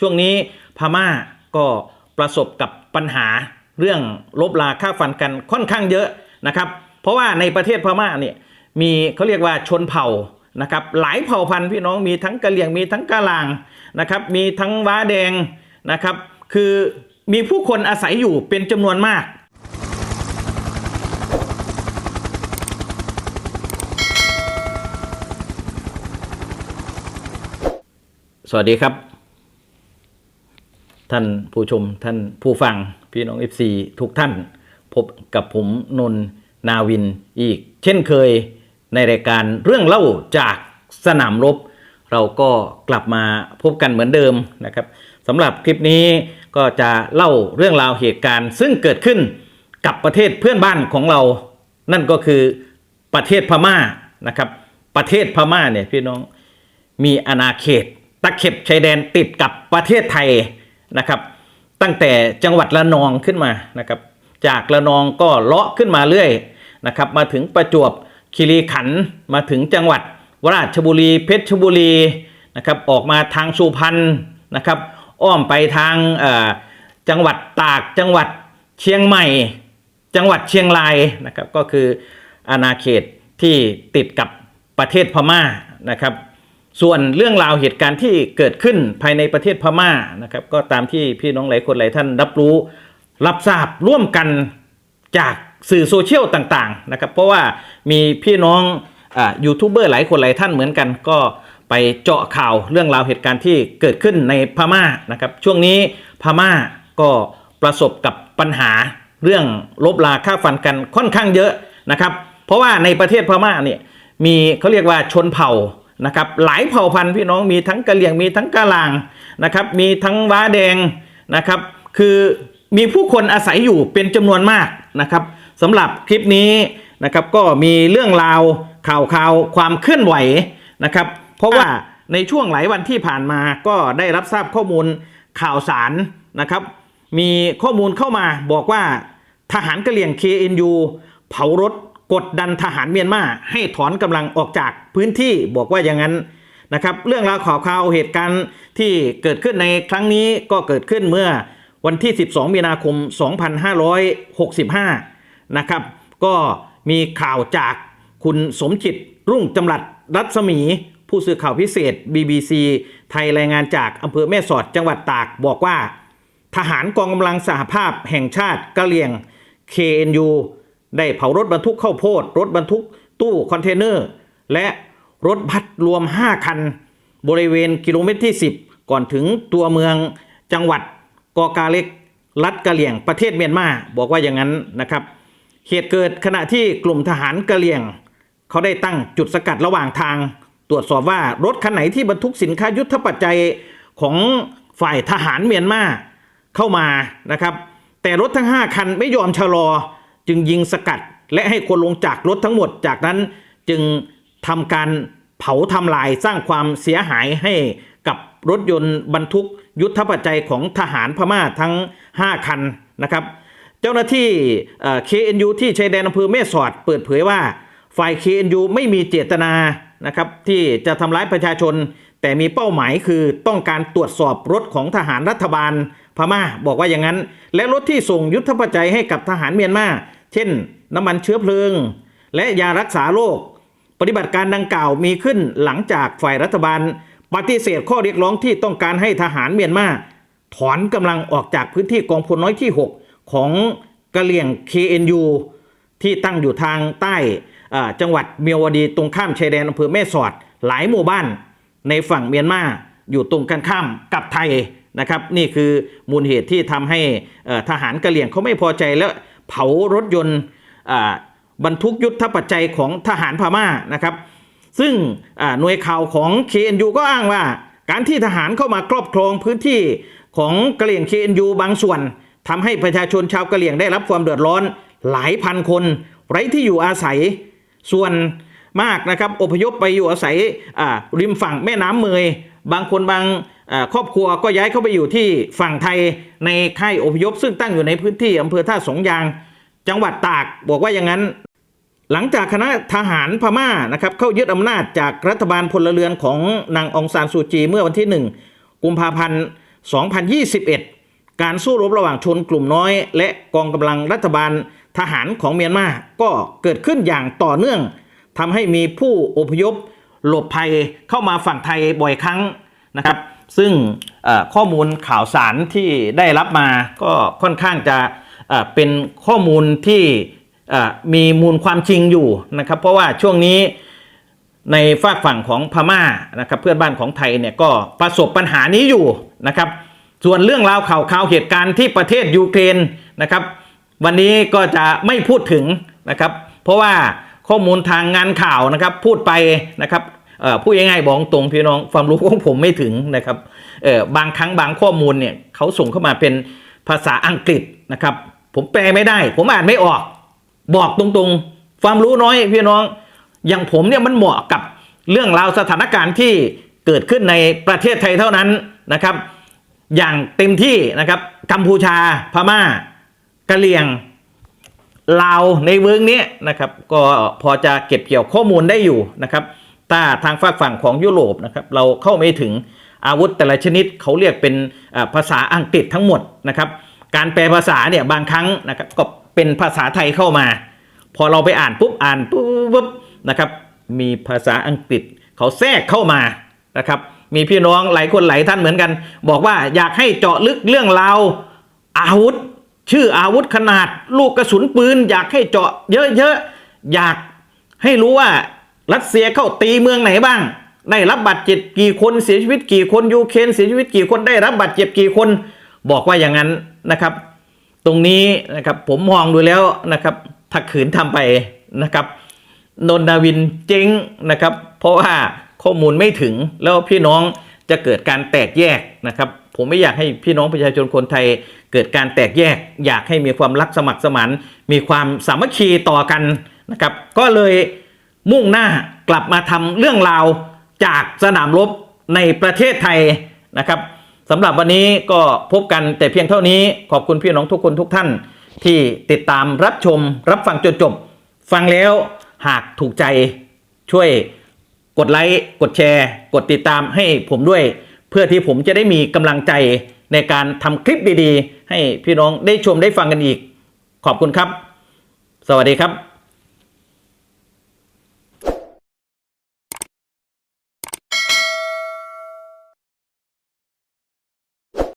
ช่วงนี้พม่าก็ประสบกับปัญหาเรื่องลบลาค่าฟันกันค่อนข้างเยอะนะครับ เพราะว่าในประเทศพม่าเนี่ยมีเขาเรียกว่าชนเผ่านะครับหลายเผ่าพันธุ์พี่น้องมีทั้งกะเหรี่ยงมีทั้งกะลางนะครับมีทั้งว้าแดงนะครับ คือมีผู้คนอาศัยอยู่เป็นจำนวนมาก สวัสดีครับ ท่านผู้ชมท่านผู้ฟังพี่น้อง FC ทุกท่านพบกับผมนนท์นาวินอีก เช่นเคยในรายการเรื่องเล่าจากสนามรบ เราก็กลับมาพบกันเหมือนเดิมนะครับสำหรับคลิปนี้ก็จะเล่าเรื่องราวเหตุการณ์ซึ่งเกิดขึ้นกับประเทศเพื่อนบ้านของเรา นั่นก็คือประเทศพม่านะครับ ประเทศพม่าเนี่ยพี่น้องมีอาณาเขตตะเข็บชายแดนติดกับประเทศไทย นะครับ ตั้งแต่จังหวัดระนองขึ้นมานะครับ จากระนองก็เลาะขึ้นมาเรื่อยนะครับ มาถึงประจวบคีรีขันธ์มาถึงจังหวัดราชบุรีเพชรบุรีนะครับ ออกมาทางสุพรรณนะครับ อ้อมไปทางจังหวัดตากจังหวัดเชียงใหม่ จังหวัดเชียงรายนะครับ ก็คืออาณาเขตที่ติดกับประเทศพม่านะครับ ส่วนเรื่องราวเหตุการณ์ที่เกิดขึ้นภายในประเทศพม่านะครับ ก็ตามที่พี่น้องหลายคนหลายท่านรับรู้ รับทราบร่วมกันจากสื่อโซเชียลต่างๆนะครับเพราะว่ามีพี่น้องอยูทูบเบอร์หลายคนหลายท่านเหมือนกัน ก็ไปเจาะข่าวเรื่องราวเหตุการณ์ที่เกิดขึ้นในพม่านะครับช่วงนี้พม่าก็ประสบกับปัญหาเรื่องลบลาค่าฟันกันค่อนข้างเยอะนะครับ เพราะว่าในประเทศพม่าเนี่ยมีเขาเรียกว่าชนเผ่า นะครับหลายเผ่าพันธุ์พี่น้องมีทั้งกะเหรี่ยงมีทั้งกะลางนะครับมีทั้งว้าแดงนะครับคือมีผู้คนอาศัยอยู่เป็นจำนวนมากนะครับสำหรับคลิปนี้นะครับก็มีเรื่องราวข่าวข่าวความเคลื่อนไหวนะครับเพราะว่าในช่วงหลายวันที่ผ่านมาก็ได้รับทราบข้อมูลข่าวสารนะครับมีข้อมูลเข้ามาบอกว่าทหารกะเหรี่ยง KNU เผารถ กดดันทหารเมียนมาให้ถอนกำลังออกจากพื้นที่บอกว่าอย่างนั้นนะครับ เรื่องราวข่าวข่าวเหตุการณ์ที่เกิดขึ้นในครั้งนี้ก็เกิดขึ้นเมื่อวันที่ 12 มีนาคม 2565 นะครับ ก็มีข่าวจากคุณสมจิตรุ่งจำรัดรัศมี ผู้สื่อข่าวพิเศษ BBC ไทยรายงานจากอำเภอแม่สอดจังหวัดตากบอกว่า ทหารกองกำลังสหภาพแห่งชาติกะเหรี่ยง KNU ได้เผารถบรรทุกข้าวโพด รถบรรทุกตู้คอนเทนเนอร์ และรถบัสรวม 5 คัน บริเวณกิโลเมตรที่ 10 ก่อนถึงตัวเมืองจังหวัดกอกาเล็ก รัฐกะเหรี่ยงประเทศเมียนมาบอกว่าอย่างนั้นนะครับเหตุเกิดขณะที่กลุ่มทหารกะเหรี่ยง เขาได้ตั้งจุดสกัดระหว่างทาง ตรวจสอบว่ารถคันไหนที่บรรทุกสินค้ายุทธปัจจัยของฝ่ายทหารเมียนมาเข้ามานะครับ แต่รถทั้ง 5 คันไม่ยอมชะลอ จึงยิงสกัดและให้คนลงจากรถทั้งหมด จากนั้นจึงทำการเผาทำลายสร้างความเสียหายให้กับรถยนต์บรรทุกยุทธปัจจัยของทหารพม่าทั้ง 5 คันนะครับ เจ้าหน้าที่เอ่อ KNU ที่ชายแดนอำเภอแม่สอดเปิดเผยว่าฝ่าย KNU ไม่มีเจตนานะครับที่จะทำร้ายประชาชน แต่มีเป้าหมายคือต้องการตรวจสอบรถของทหารรัฐบาล พม่าบอกว่าอย่างนั้น และรถที่ส่งยุทธปัจจัยให้กับทหารเมียนมา เช่น น้ำมันเชื้อเพลิง และยารักษาโรคปฏิบัติการดังกล่าวมีขึ้นหลังจากฝ่ายรัฐบาล ปฏิเสธข้อเรียกร้องที่ต้องการให้ทหารเมียนมา ถอนกำลังออกจากพื้นที่กองพลน้อยที่ 6 ของกะเหรี่ยง KNU ที่ตั้งอยู่ทางใต้จังหวัดเมียวดีตรงข้ามชายแดนอำเภอแม่สอด หลายหมู่บ้านในฝั่งเมียนมาอยู่ตรงกันข้ามกับไทย นะครับนี่คือมูลเหตุที่ทำให้ทหารกะเหรี่ยงเขาไม่พอใจแล้วเผารถยนต์บรรทุกยุทธปัจจัยของทหารพม่านะครับ ซึ่งหน่วยข่าวของ KNU ก็อ้างว่า การที่ทหารเข้ามาครอบครองพื้นที่ของกะเหรี่ยง KNU บางส่วนทำให้ประชาชนชาวกะเหรี่ยงได้รับความเดือดร้อนหลายพันคน ไร้ที่อยู่อาศัยส่วนมากนะครับอพยพไปอยู่อาศัยริมฝั่งแม่น้ำเมย บางคนบาง ครอบครัวก็ย้ายเข้าไปอยู่ที่ฝั่งไทยในค่ายอพยพ ซึ่งตั้งอยู่ในพื้นที่อำเภอท่าสงยาง จังหวัดตากบอกว่าอย่างนั้น หลังจากคณะทหารพม่านะครับเข้ายึดอำนาจจากรัฐบาลพลเรือนของนางองซานซูจีเมื่อวันที่ 1 กุมภาพันธ์ 2021 การสู้รบระหว่างชนกลุ่มน้อย และกองกำลังรัฐบาลทหารของเมียนมาก็เกิดขึ้นอย่างต่อเนื่องทำให้มีผู้อพยพหลบภัยเข้ามาฝั่งไทยบ่อยครั้งนะครับ ซึ่งข้อมูลข่าวสารที่ได้รับมาก็ค่อนข้างจะเป็นข้อมูลที่มีมูลความจริงอยู่นะครับ เพราะว่าช่วงนี้ในฝากฝั่งของพม่านะครับ เพื่อนบ้านของไทยเนี่ยก็ประสบปัญหานี้อยู่นะครับ ส่วนเรื่องราวข่าวข่าวเหตุการณ์ที่ประเทศยูเครนนะครับ วันนี้ก็จะไม่พูดถึงนะครับ เพราะว่าข้อมูลทางงานข่าวนะครับพูดไปนะครับ พูดง่ายๆบอกตรงพี่น้องความรู้ของผมไม่ถึงนะครับเออบางครั้งบางข้อมูลเนี่ยเขาส่งเข้ามาเป็นภาษาอังกฤษนะครับ ผมแปลไม่ได้ ผมอ่านไม่ออก บอกตรงๆ ความรู้น้อยพี่น้อง อย่างผมเนี่ยมันเหมาะกับเรื่องราวสถานการณ์ที่เกิดขึ้นในประเทศไทยเท่านั้นนะครับ อย่างเต็มที่นะครับกัมพูชาพม่ากะเหรี่ยงลาวในเวิร์กนี้นะครับ ก็พอจะเก็บเกี่ยวข้อมูลได้อยู่นะครับ ถ้าทางฝากฝั่งของยุโรปนะครับเราเข้าไม่ถึงอาวุธแต่ละชนิดเขาเรียกเป็นภาษาอังกฤษทั้งหมดนะครับ การแปลภาษาเนี่ยบางครั้งนะครับก็เป็นภาษาไทยเข้ามา พอเราไปอ่านปุ๊บอ่านปุ๊บปุ๊บนะครับมีภาษาอังกฤษเขาแทรกเข้ามานะครับมีพี่น้องหลายคนหลายท่านเหมือนกัน บอกว่าอยากให้เจาะลึกเรื่องราวอาวุธ ชื่ออาวุธขนาด ลูกกระสุนปืน อยากให้เจาะเยอะๆอยากให้รู้ว่า รัสเซียเข้าตีเมืองไหนบ้าง ได้รับบาดเจ็บกี่คนเสียชีวิตกี่คนยูเครนเสียชีวิตกี่คนได้รับบาดเจ็บกี่คน บอกว่าอย่างนั้นนะครับ ตรงนี้นะครับผมมองดูแล้วนะครับถ้าขืนทำไปนะครับนนนาวินเจ๊งนะครับ เพราะว่าข้อมูลไม่ถึงแล้วพี่น้องจะเกิดการแตกแยกนะครับ ผมไม่อยากให้พี่น้องประชาชนคนไทย เกิดการแตกแยก อยากให้มีความรักสมัครสมานมีความสามัคคีต่อกันนะครับ ก็เลย มุ่งหน้ากลับมาทำเรื่องราวจากสนามรบในประเทศไทยนะครับสำหรับวันนี้ก็พบกันแต่เพียงเท่านี้ขอบคุณพี่น้องทุกคนทุกท่าน ที่ติดตามรับชม รับฟังจนจบ ฟังแล้วหากถูกใจช่วยกดไลค์กดแชร์ กดติดตามให้ผมด้วย เพื่อที่ผมจะได้มีกำลังใจในการทำคลิปดีๆ ให้พี่น้องได้ชมได้ฟังกันอีก ขอบคุณครับ สวัสดีครับ